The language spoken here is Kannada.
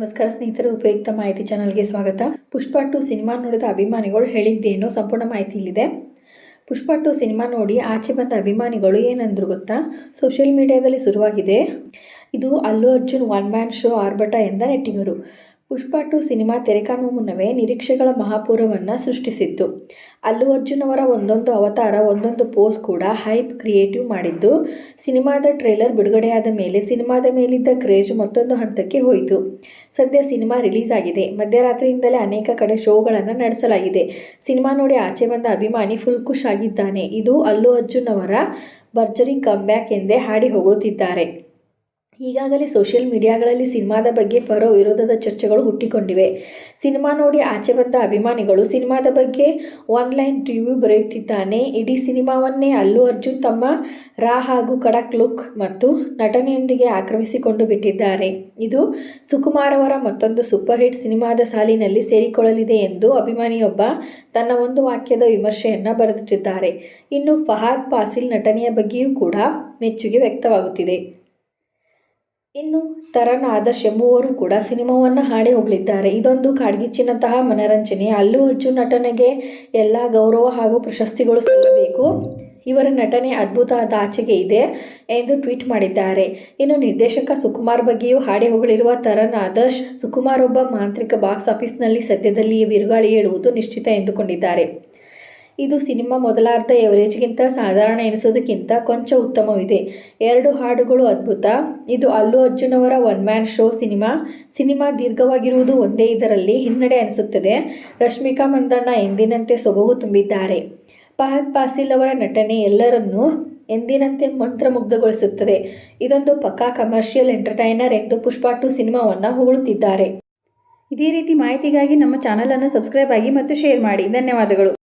ನಮಸ್ಕಾರ ಸ್ನೇಹಿತರು, ಉಪಯುಕ್ತ ಮಾಹಿತಿ ಚಾನಲ್ಗೆ ಸ್ವಾಗತ. ಪುಷ್ಪ ಟು ಸಿನಿಮಾ ನೋಡಿದ ಅಭಿಮಾನಿಗಳು ಹೇಳಿದ್ದೇನು? ಸಂಪೂರ್ಣ ಮಾಹಿತಿ ಇಲ್ಲಿದೆ. ಪುಷ್ಪ ಟು ಸಿನಿಮಾ ನೋಡಿ ಆಚೆ ಬಂದ ಅಭಿಮಾನಿಗಳು ಏನಂದ್ರು ಗೊತ್ತಾ? ಸೋಷಿಯಲ್ ಮೀಡಿಯಾದಲ್ಲಿ ಶುರುವಾಗಿದೆ. ಇದು Allu Arjun one man show ಆರ್ಭಟ ಎಂದ ನೆಟ್ಟಿಗರು. ಪುಷ್ಪ ಟು ಸಿನಿಮಾ ತೆರೆಕಾಣುವ ಮುನ್ನವೇ ನಿರೀಕ್ಷೆಗಳ ಮಹಾಪೂರವನ್ನು ಸೃಷ್ಟಿಸಿತ್ತು. ಅಲ್ಲು ಅರ್ಜುನ್ ಅವರ ಒಂದೊಂದು ಅವತಾರ, ಒಂದೊಂದು ಪೋಸ್ ಕೂಡ ಹೈಪ್ ಕ್ರಿಯೇಟಿವ್ ಮಾಡಿದ್ದು, ಸಿನಿಮಾದ ಟ್ರೇಲರ್ ಬಿಡುಗಡೆಯಾದ ಮೇಲೆ ಸಿನಿಮಾದ ಮೇಲಿದ್ದ ಕ್ರೇಜ್ ಮತ್ತೊಂದು ಹಂತಕ್ಕೆ ಹೋಯಿತು. ಸದ್ಯ ಸಿನಿಮಾ ರಿಲೀಸ್ ಆಗಿದೆ. ಮಧ್ಯರಾತ್ರಿಯಿಂದಲೇ ಅನೇಕ ಕಡೆ ಶೋಗಳನ್ನು ನಡೆಸಲಾಗಿದೆ. ಸಿನಿಮಾ ನೋಡಿ ಆಚೆ ಬಂದ ಅಭಿಮಾನಿ ಫುಲ್ ಖುಷ್ ಆಗಿದ್ದಾನೆ. ಇದು ಅಲ್ಲು ಅರ್ಜುನ್ ಅವರ ಭರ್ಜರಿ ಕಮ್ಬ್ಯಾಕ್ ಎಂದೇ ಹಾಡಿ ಹೊಗಳುತ್ತಿದ್ದಾರೆ. ಈಗಾಗಲೇ ಸೋಷಿಯಲ್ ಮೀಡಿಯಾಗಳಲ್ಲಿ ಸಿನಿಮಾದ ಬಗ್ಗೆ ಪರ ವಿರೋಧದ ಚರ್ಚೆಗಳು ಹುಟ್ಟಿಕೊಂಡಿವೆ. ಸಿನಿಮಾ ನೋಡಿ ಆಚೆ ಬಂದ ಅಭಿಮಾನಿಗಳು ಸಿನಿಮಾದ ಬಗ್ಗೆ ಆನ್ಲೈನ್ ರಿವ್ಯೂ ಬರೆಯುತ್ತಿದ್ದಾನೆ. ಇಡೀ ಸಿನಿಮಾವನ್ನೇ ಅಲ್ಲು ಅರ್ಜುನ್ ತಮ್ಮ ರಾ ಹಾಗೂ ಕಡಕ್ ಲುಕ್ ಮತ್ತು ನಟನೆಯೊಂದಿಗೆ ಆಕ್ರಮಿಸಿಕೊಂಡು ಬಿಟ್ಟಿದ್ದಾರೆ. ಇದು ಸುಕುಮಾರ್ ಅವರ ಮತ್ತೊಂದು ಸೂಪರ್ ಹಿಟ್ ಸಿನಿಮಾದ ಸಾಲಿನಲ್ಲಿ ಸೇರಿಕೊಳ್ಳಲಿದೆ ಎಂದು ಅಭಿಮಾನಿಯೊಬ್ಬ ತನ್ನ ಒಂದು ವಾಕ್ಯದ ವಿಮರ್ಶೆಯನ್ನು ಬರೆದಿಟ್ಟಿದ್ದಾರೆ. ಇನ್ನು ಫಹಾದ್ ಪಾಸಿಲ್ ನಟನೆಯ ಬಗ್ಗೆಯೂ ಕೂಡ ಮೆಚ್ಚುಗೆ ವ್ಯಕ್ತವಾಗುತ್ತಿದೆ. ಇನ್ನು ತರನ್ ಆದರ್ಶ್ ಎಂಬುವರು ಕೂಡ ಸಿನಿಮಾವನ್ನು ಹಾಡಿ ಹೋಗಲಿದ್ದಾರೆ ಇದೊಂದು ಕಾಡ್ಗಿಚ್ಚಿನಂತಹ ಮನರಂಜನೆ. ಅಲ್ಲೂ ಅರ್ಜುನ್ ನಟನೆಗೆ ಎಲ್ಲ ಗೌರವ ಹಾಗೂ ಪ್ರಶಸ್ತಿಗಳು ಸಲ್ಲಬೇಕು. ಇವರ ನಟನೆ ಅದ್ಭುತ ಆಚೆಗೆ ಇದೆ ಎಂದು ಟ್ವೀಟ್ ಮಾಡಿದ್ದಾರೆ. ಇನ್ನು ನಿರ್ದೇಶಕ ಸುಕುಮಾರ್ ಬಗ್ಗೆಯೂ ಹಾಡಿ ಹೊಗಳಿರುವ ತರನ್ ಆದರ್ಶ್ ಸುಕುಮಾರ್ ಒಬ್ಬ ಮಾಂತ್ರಿಕ ಬಾಕ್ಸ್ ಆಫೀಸ್ನಲ್ಲಿ ಸದ್ಯದಲ್ಲಿಯೇ ಬಿರುಗಾಳಿ ಏಳುವುದು ನಿಶ್ಚಿತ ಎಂದುಕೊಂಡಿದ್ದಾರೆ. ಇದು ಸಿನಿಮಾ ಮೊದಲಾರ್ಧ ಎವರೇಜ್ಗಿಂತ ಸಾಧಾರಣ ಎನಿಸೋದಕ್ಕಿಂತ ಕೊಂಚ ಉತ್ತಮವಿದೆ. ಎರಡು ಹಾಡುಗಳು ಅದ್ಭುತ. ಇದು ಅಲ್ಲು ಅರ್ಜುನ್ ಅವರ one man show cinema. Cinema ದೀರ್ಘವಾಗಿರುವುದು ಒಂದೇ ಇದರಲ್ಲಿ ಹಿನ್ನಡೆ ಅನಿಸುತ್ತದೆ. ರಶ್ಮಿಕಾ ಮಂದಣ್ಣ ಎಂದಿನಂತೆ ಸೊಬಗು ತುಂಬಿದ್ದಾರೆ. ಫಹದ್ ಪಾಸಿಲ್ ಅವರ ನಟನೆ ಎಲ್ಲರನ್ನೂ ಎಂದಿನಂತೆ ಮಂತ್ರಮುಗ್ಧಗೊಳಿಸುತ್ತದೆ. ಇದೊಂದು ಪಕ್ಕಾ ಕಮರ್ಷಿಯಲ್ ಎಂಟರ್ಟೈನರ್ ಎಂದು ಪುಷ್ಪಾ ಟು ಸಿನಿಮಾವನ್ನು ಹೊಗಳುತ್ತಿದ್ದಾರೆ. ಇದೇ ರೀತಿ ಮಾಹಿತಿಗಾಗಿ ನಮ್ಮ ಚಾನಲನ್ನು ಸಬ್ಸ್ಕ್ರೈಬ್ ಆಗಿ ಮತ್ತು ಶೇರ್ ಮಾಡಿ. ಧನ್ಯವಾದಗಳು.